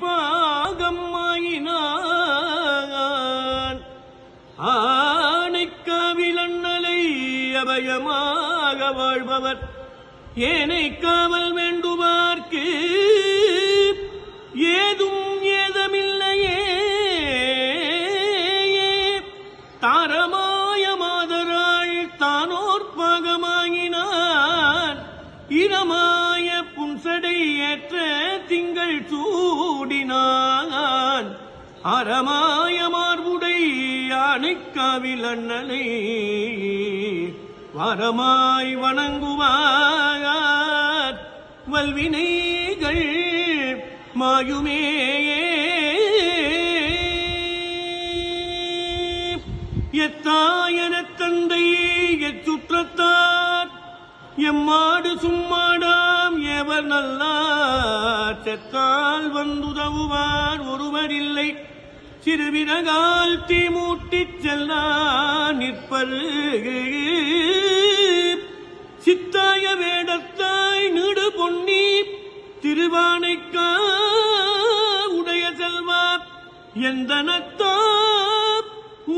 பாகம்மாயினான் ஆனைக்காவிலண்ணலை அபயமாக வாழ்பவர். ஏனை காவல் வேண்டுமார்க்கு ஏதும் ஏதமில்லையே. தாரமாய மாதராள் தானோர் பாகமாகினான் இரமாய புன்சடை ஏற்ற திங்கள் சூடினான். அறமாய மார்புடை யானைக்காவில் அண்ணனை. வரமாய் வணங்குவார் வல்வினைகள் மாயுமே எத்தாயன தந்தை எச்சுற்றத்தார் எம்மாடு சும்மாடா எவர் நல்லார் செத்தால் வந்துதவுவார் ஒருவரில்லை. சிறுவினகால் தீ மூட்டிச் செல்லா நிற்பரு சித்தாய வேடத்தாய் நீடு பொன்னி திருவானைக்கா உடைய செல்வா எந்தனத்தா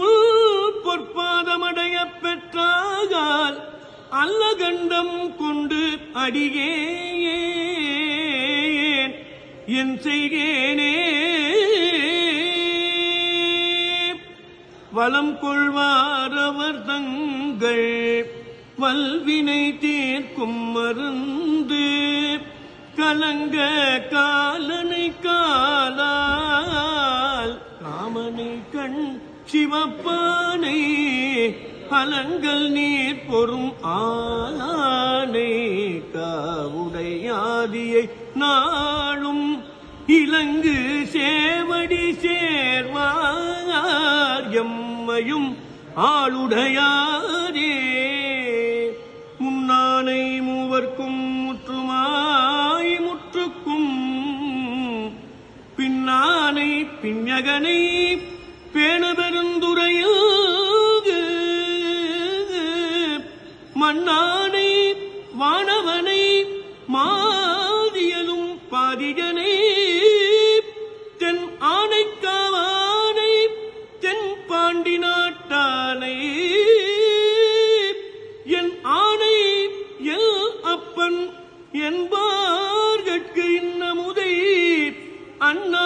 உள் பொற்பாதமடைய பெற்றாகால் அல்ல கண்டம் கொண்டு அடியே என் செய்கேனே. வலம் கொள்வாரவர் தங்கள் வல்வினை தீர்க்கும் மருந்து. கலங்க காலனை காலால் காமனை கண் சிவப்பானை பலங்கள் நீர் பொறும் ஆனை காவுடையாதியை நாளும் இலங்கு சேவடி சேர்வார் எம்மையும் ஆளுடையாரே. முன்னானை மூவர்க்கும் முற்றுமாய் முற்றுக்கும் பின்னானை பிஞகனை பேணபெருந்துறையில் மன்னானை வானவனை மாதியலும் பாதிகனை. அன்பார் கட்கு இன்னமுதை அண்ணா